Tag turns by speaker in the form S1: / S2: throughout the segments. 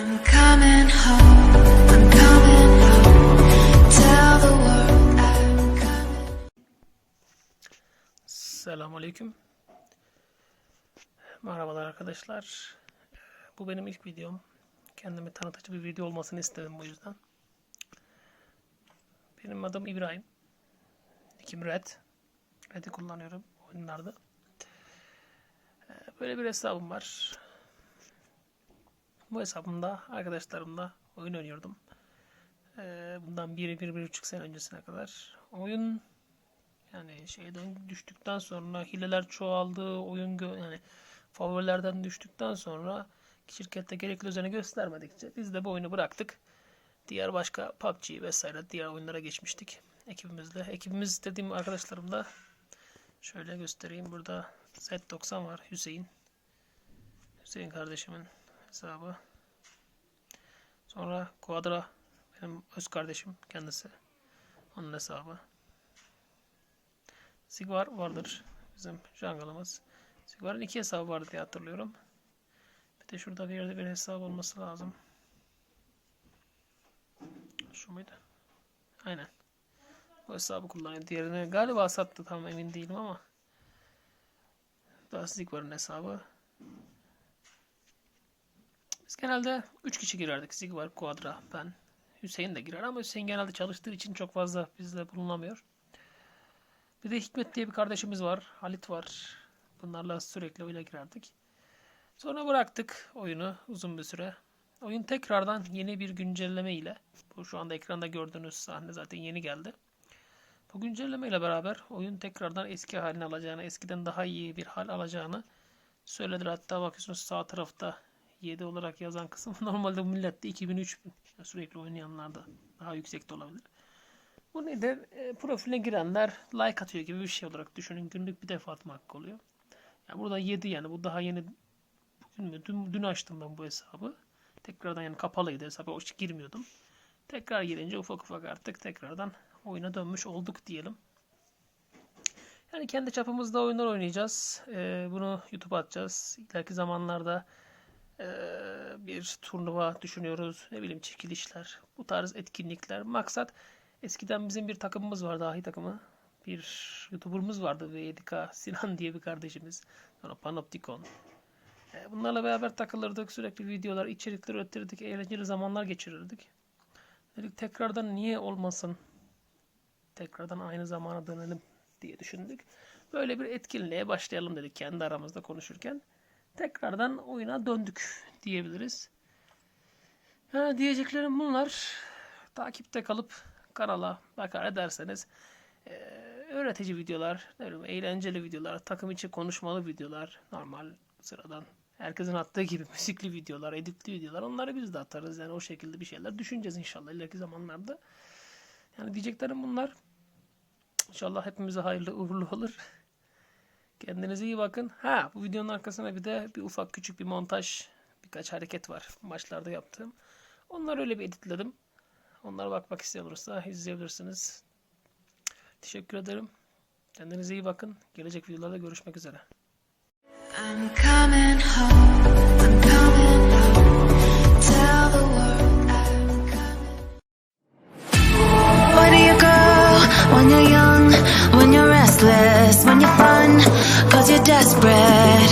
S1: Coming.
S2: Selamünaleyküm. Merhabalar arkadaşlar. Bu benim ilk videom. Kendimi tanıtıcı bir video olmasını istedim bu yüzden. Benim adım İbrahim. Nikim Red. Red'i kullanıyorum oyunlarda. Ee, Böyle bir hesabım var. Bu hesabımda arkadaşlarımla oyun oynuyordum. Ee, Bundan bir, bir, bir buçuk sene öncesine kadar. Oyun yani şeyden düştükten sonra hileler çoğaldı, oyun gö yani favorilerden düştükten sonra şirkette gerekli özeni göstermedikçe biz de bu oyunu bıraktık. Diğer başka PUBG vesaire diğer oyunlara geçmiştik ekibimizle. Ekibimiz dediğim arkadaşlarım da şöyle göstereyim. Burada Z90 var Hüseyin. Hüseyin kardeşimin hesabı. Sonra Quadra benim öz kardeşim kendisi. Onun hesabı. Sigvar vardır bizim jungle'ımız. Sigvar'ın iki hesabı vardı diye hatırlıyorum. Bir de şurada bir yerde bir hesap olması lazım. Şu muydu? Aynen. Bu hesabı kullanıyor. Diğerini galiba sattı tam emin değilim ama. Daha Sigvar'ın hesabı. Genelde 3 kişi girerdik. Sigvar, Quadra, ben. Hüseyin de girer ama Hüseyin genelde çalıştığı için çok fazla bizde bulunamıyor. Bir de Hikmet diye bir kardeşimiz var. Halit var. Bunlarla sürekli oyuna girerdik. Sonra bıraktık oyunu uzun bir süre. Oyun tekrardan yeni bir güncelleme ile bu şu anda ekranda gördüğünüz sahne zaten yeni geldi. Bu güncelleme ile beraber oyun tekrardan eski halini alacağını, eskiden daha iyi bir hal alacağını söylediler. Hatta bakıyorsunuz sağ tarafta 7 olarak yazan kısım normalde millette 2000 3000 yani sürekli oynayanlarda daha yüksek de olabilir. Bu nedir? E, profiline girenler like atıyor gibi bir şey olarak düşünün. Günlük bir defa atma hakkı oluyor. Yani burada 7 yani bu daha yeni bugün mü? Dün, dün açtım ben bu hesabı. Tekrardan yani kapalıydı hesaba hiç girmiyordum. Tekrar girince ufak ufak artık tekrardan oyuna dönmüş olduk diyelim. Yani kendi çapımızda oyunlar oynayacağız. E, bunu YouTube'a atacağız. İleriki zamanlarda e, bir turnuva düşünüyoruz. Ne bileyim çekilişler, bu tarz etkinlikler. Maksat Eskiden bizim bir takımımız vardı, ahi takımı. Bir YouTuber'ımız vardı V7K, Sinan diye bir kardeşimiz. Sonra Panoptikon. E, Bunlarla beraber takılırdık, sürekli videolar, içerikler üretirdik, eğlenceli zamanlar geçirirdik. Dedik tekrardan niye olmasın? Tekrardan aynı zamana dönelim diye düşündük. Böyle bir etkinliğe başlayalım dedik kendi aramızda konuşurken. Tekrardan oyuna döndük diyebiliriz. Ha, diyeceklerim bunlar. Takipte kalıp kanala bakar ederseniz e, öğretici videolar, ne eğlenceli videolar, takım içi konuşmalı videolar, normal sıradan herkesin attığı gibi müzikli videolar, editli videolar onları biz de atarız. Yani o şekilde bir şeyler düşüneceğiz inşallah ileriki zamanlarda. Yani diyeceklerim bunlar. İnşallah hepimize hayırlı uğurlu olur. Kendinize iyi bakın. Ha bu videonun arkasına bir de bir ufak küçük bir montaj birkaç hareket var maçlarda yaptığım. Onları öyle bir editledim. Onlara bakmak isteyen olursa izleyebilirsiniz. Teşekkür ederim. Kendinize iyi bakın. Gelecek videolarda görüşmek üzere.
S1: I'm coming home.
S3: When you're young, when you're restless, when you're cause you're desperate?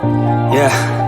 S4: Yeah.